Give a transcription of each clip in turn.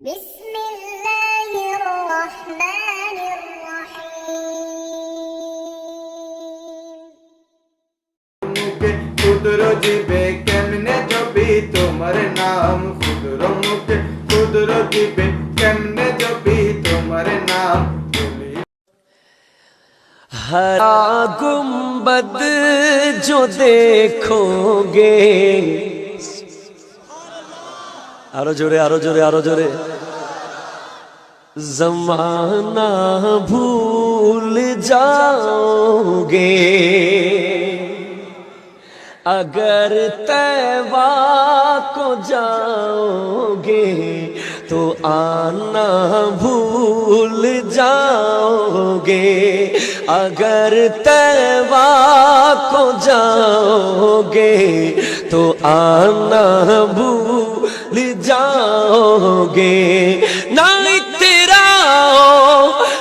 بسم الله الرحمن الرحيم মুখে ক্ষুদ্র জীবে কেমনে জপি তোমার নাম ক্ষুদ্র মুখে ক্ষুদ্র জীবে কেমনে জপি তোমার নাম বলি हरा गुम्बद जो देखोगे آرو جورے آرو جورے آرو جورے زمانہ بھول جاؤ گے اگر تیوا کو جاؤں گے تو آنا بھول جاؤ گے اگر تیوا کو جاؤ گے تو آنا بھول بھول جاؤ گے نہ تیرا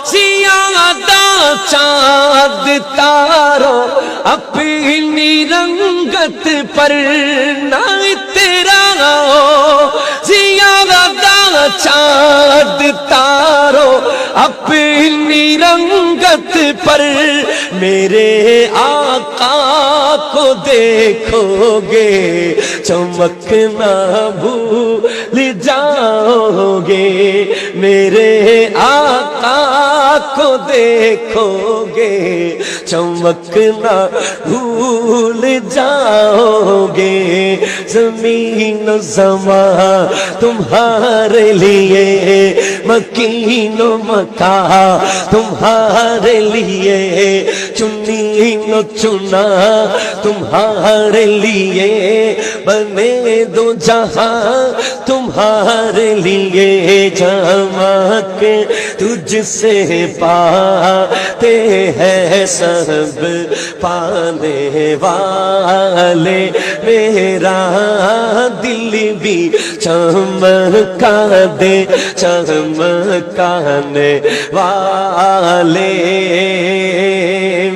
زیادہ چاند تارو، اپنی رنگت پر۔ نہ تیرا زیادہ چاند تارو۔ اپنی رنگت پر میرے آقا کو دیکھو گے چمکنا بھول جاؤ گے میرے آقا کو دیکھو گے چمکنا بھول جاؤ گے زمین زماں تمہارے لیے، مکین و مکہ تمہارے لیے چنی و چنا تمہارے لیے، بنے دو جہاں تمہارے لیے چمک تجھ سے پاتے ہیں سن سب پانے والے، میرا دل بھی چمکا دے چمکانے والے۔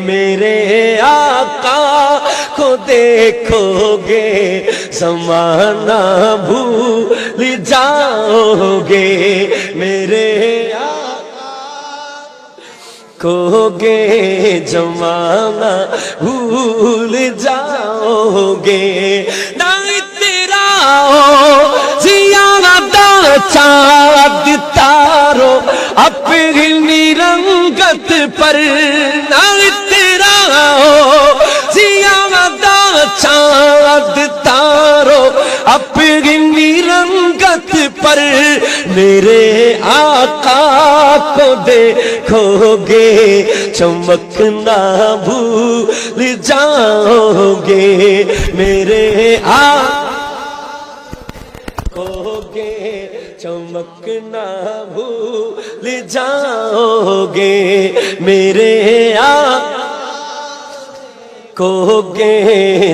میرے آقا کو دیکھو گے، زمانہ بھول جاؤ گے۔ میرے कोगे जमाना भूल जाओगे ना तेरा जियादा चाँद तारो अपनी रंगत पर ना तेरा जियादा चाँद तारो अपनी रंगत पर मेरे आका को देखोगे चमकना भूल जाओगे मेरे आ खोगे चमकना भूल जाओगे मेरे आ कोगे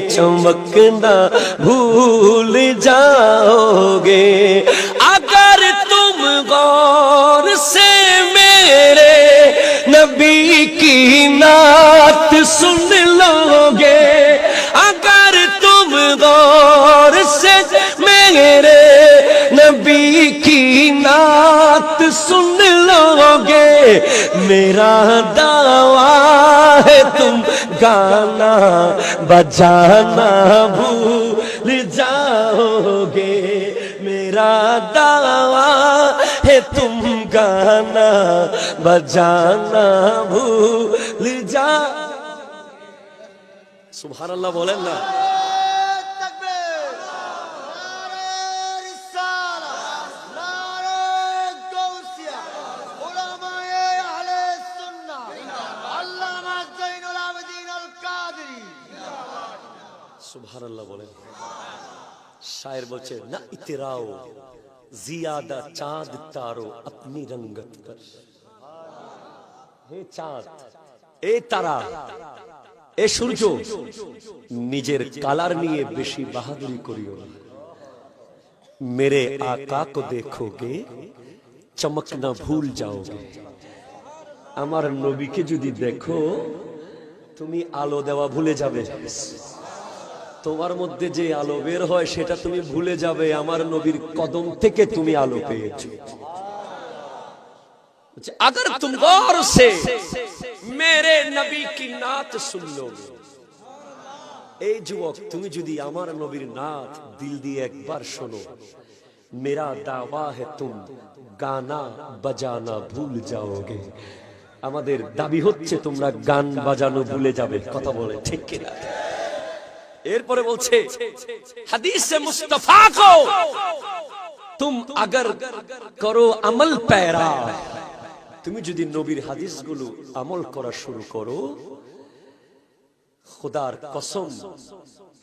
चमकना भूल जाओगे सुन लोगे मेरा दावा है तुम गाना बजाना भूल जाओगे मेरा दावा है तुम गाना बजाना भूल जा सुभान अल्लाह बोलें ना সুভার বলেন। শায়ের বলছে, না ইতিরাও, জিয়াদা চাঁদ তারো আপনি রঙ্গত কর। হে চাঁদ, এ তারা, এ সূর্য, নিজের কালার নিয়ে বেশি বাহাদুরি করিও না। মেরে আকা কো দেখোগে, চমক না ভুল যাও আমার নবীকে যদি দেখো, তুমি আলো দেওয়া ভুলে যাবে। তোমার মধ্যে যে আলো বের হয় সেটা তুমি ভুলে যাবে আমার নবীর কদম থেকে তুমি আলো পেয়েছো বলছে, अगर तुम गौर से मेरे नबी की नात सुन लोगे এই যুবক তুমি যদি আমার নবীর নাথ দিল দিয়ে একবার শোনো মেরা দাওয়া হে তুম গানা বাজানা ভুল যাওগে আমাদের দাবি হচ্ছে তোমরা গান বাজানো ভুলে যাবে কথা বলে ঠিক কিনা এরপরে বলছে, হাদিস মুস্তফা কো তুম আগর করো আমল প্যারা। তুমি যদি নবীর হাদিসগুলো আমল করা শুরু করো, খুদার কসম,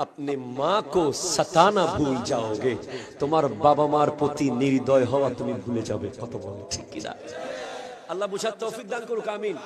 আপনি মা কো সতানা ভুল যাওগে। তোমার বাবা মার প্রতি নির্দয় হওয়া তুমি ভুলে যাবে, কত বলো ঠিক কিনা? আল্লাহ বুঝার তৌফিক দান করুক, আমিন।